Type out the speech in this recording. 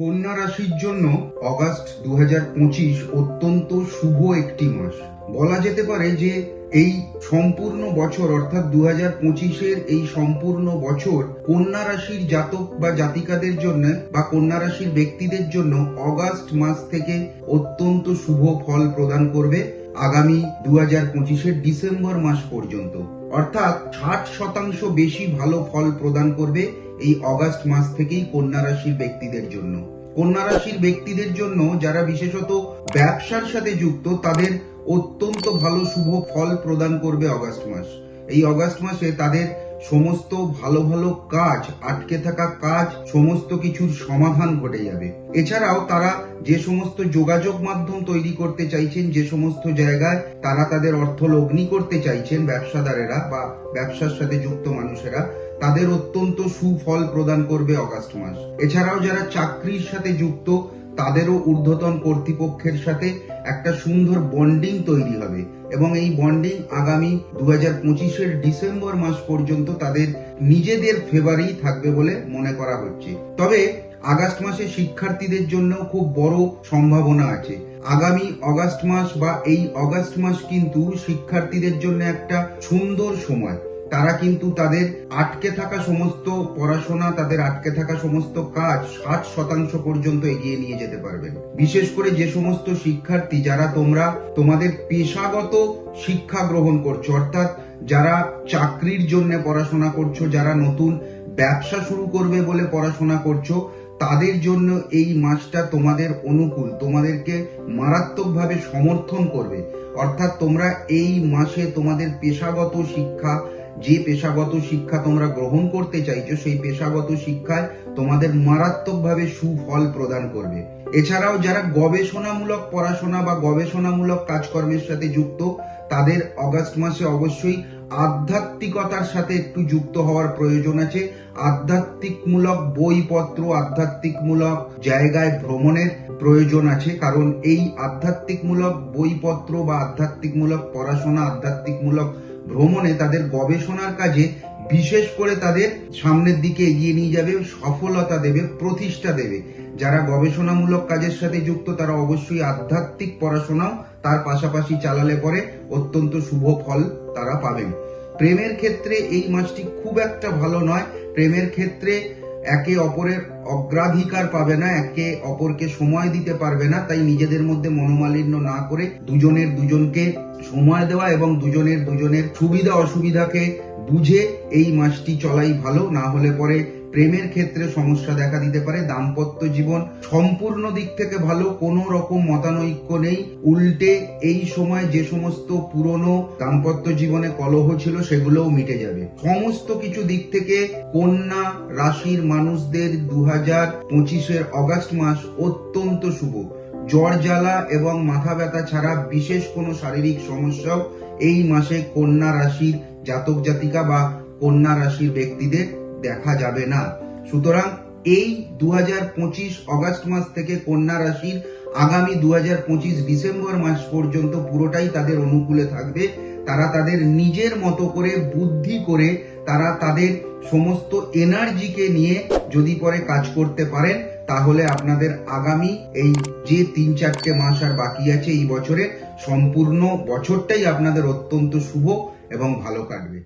কন্যা রাশির জন্য অগাস্ট দুহাজার পঁচিশ অত্যন্ত শুভ একটি মাস। বলা যেতে পারে যে এই সম্পূর্ণ বছর, অর্থাৎ দু হাজার পঁচিশের এই সম্পূর্ণ বছর কন্যা রাশির জাতক বা জাতিকাদের জন্য বা কন্যা রাশির ব্যক্তিদের জন্য অগাস্ট মাস থেকে অত্যন্ত শুভ ফল প্রদান করবে আগামী দু হাজার পঁচিশের ডিসেম্বর মাস পর্যন্ত। অর্থাৎ ষাট শতাংশ বেশি ভালো ফল প্রদান করবে এই অগাস্ট মাস থেকেই কন্যা রাশির ব্যক্তিদের জন্য। কন্যা রাশির ব্যক্তিদের জন্য যারা বিশেষত ব্যবসার সাথে যুক্ত, তাদের অত্যন্ত ভালো শুভ ফল প্রদান করবে অগাস্ট মাস। এই অগাস্ট মাসে তাদের সমস্ত ভালো ভালো কাজ, আটকে থাকা কাজ, সমস্ত কিছুর সমাধান ঘটে যাবে। এছাড়াও তারা যে সমস্ত যোগাযোগ মাধ্যম তৈরি করতে চাইছেন, যে সমস্ত জায়গায় তারা তাদের অর্থ লগ্নি করতে চাইছেন ব্যবসাদারেরা বা ব্যবসার সাথে যুক্ত মানুষেরা, তাদের অত্যন্ত সুফল প্রদান করবে অগাস্ট মাস। এছাড়াও যারা চাকরির সাথে যুক্ত, তাদেরও ঊর্ধ্বতন কর্তৃপক্ষের সাথে একটা সুন্দর বন্ডিং তৈরি হবে। এবং এই বন্ডিং আগামী দু হাজার পঁচিশের ডিসেম্বর মাস পর্যন্ত তাদের নিজেদের ফেভারেই থাকবে বলে মনে করা হচ্ছে। তবে আগস্ট মাসে শিক্ষার্থীদের জন্য খুব বড় সম্ভাবনা আছে। আগামী অগাস্ট মাস বা এই অগাস্ট মাস কিন্তু শিক্ষার্থীদের জন্য একটা সুন্দর সময়। তারা কিন্তু তাদের আটকে থাকা সমস্ত পড়াশোনা, তাদের আটকে থাকা সমস্ত কাজ ষাট শতাংশ পর্যন্ত এগিয়ে নিয়ে যেতে পারবেন। বিশেষ করে যে সমস্ত শিক্ষার্থী যারা তোমরা তোমাদের পেশাগত শিক্ষা গ্রহণ করছ, অর্থাৎ যারা চাকরির জন্য পড়াশোনা করছ, যারা নতুন ব্যবসা শুরু করবে বলে পড়াশোনা করছ, তাদের জন্য এই মাসটা তোমাদের অনুকূল, তোমাদেরকে মারাত্মকভাবে সমর্থন করবে। অর্থাৎ তোমরা এই মাসে তোমাদের পেশাগত শিক্ষা যে পেশাগত শিক্ষা তোমরা গ্রহণ করতে চাইছো, সেই পেশাগত শিক্ষায় তোমাদের মারাত্মকভাবে সুফল প্রদান করবে। এছাড়াও যারা গবেষণামূলক পড়াশোনা বা গবেষণামূলক কাজকর্মের সাথে যুক্ত, তাদের অগাস্ট মাসে অবশ্যই আধ্যাত্মিকতার সাথে একটু যুক্ত হওয়ার প্রয়োজন আছে। আধ্যাত্মিকমূলক বইপত্র, আধ্যাত্মিকমূলক জায়গায় ভ্রমণের প্রয়োজন আছে, কারণ এই আধ্যাত্মিকমূলক বইপত্র বা আধ্যাত্মিকমূলক পড়াশোনা, আধ্যাত্মিকমূলক ভ্রমণে তাদের গবেষণার কাজে বিশেষ করে তাদের সামনের দিকে এগিয়ে নিয়ে যাবে, সফলতা দেবে, প্রতিষ্ঠা দেবে। যারা গবেষণামূলক কাজের সাথে যুক্ত, তারা অবশ্যই আধ্যাত্মিক পড়াশোনাও তার পাশাপাশি চালালে পরে অত্যন্ত শুভ ফল তারা পাবেন। প্রেমের ক্ষেত্রে এই মাসটি খুব একটা ভালো নয়। প্রেমের ক্ষেত্রে একে অপরের অগ্রাধিকার পাবে না, একে অপরকে সময় দিতে পারবে না, তাই নিজেদের মধ্যে মনোমালিন্য না করে দুজনের দুজনকে সময় দেওয়া এবং দুজনের দুজনের সুবিধা অসুবিধাকে বুঝে এই মাসটি চলাই ভালো, না হলে পরে প্রেমের ক্ষেত্রে সমস্যা দেখা দিতে পারে, দাম্পত্য জীবন সম্পূর্ণ দিক থেকে ভালো, কোনো রকম মতানৈক্য নেই। উল্টে এই সময় যে সমস্ত পুরনো দাম্পত্য জীবনে কলহ ছিল সেগুলোও মিটে যাবে। সমস্ত কিছু দিক থেকে কন্যা রাশির মানুষদের দু হাজার পঁচিশের অগাস্ট মাস অত্যন্ত শুভ। জ্বর জ্বালা এবং মাথা ব্যথা ছাড়া বিশেষ কোনো শারীরিক সমস্যাও এই মাসে কন্যা রাশির জাতক জাতিকা বা কন্যা রাশির ব্যক্তিদের দেখা যাবে না। সুতরাং এই দু পঁচিশ অগাস্ট মাস থেকে কন্যা রাশির আগামী দু পঁচিশ ডিসেম্বর মাস পর্যন্ত পুরোটাই তাদের অনুকূলে থাকবে। তারা তাদের নিজের মতো করে বুদ্ধি করে তারা তাদের সমস্ত এনার্জিকে নিয়ে যদি পরে কাজ করতে পারেন, তাহলে আপনাদের আগামী এই যে তিন চারটে মাস আর বাকি আছে এই বছরে সম্পূর্ণ বছরটাই আপনাদের অত্যন্ত শুভ এবং ভালো কাটবে।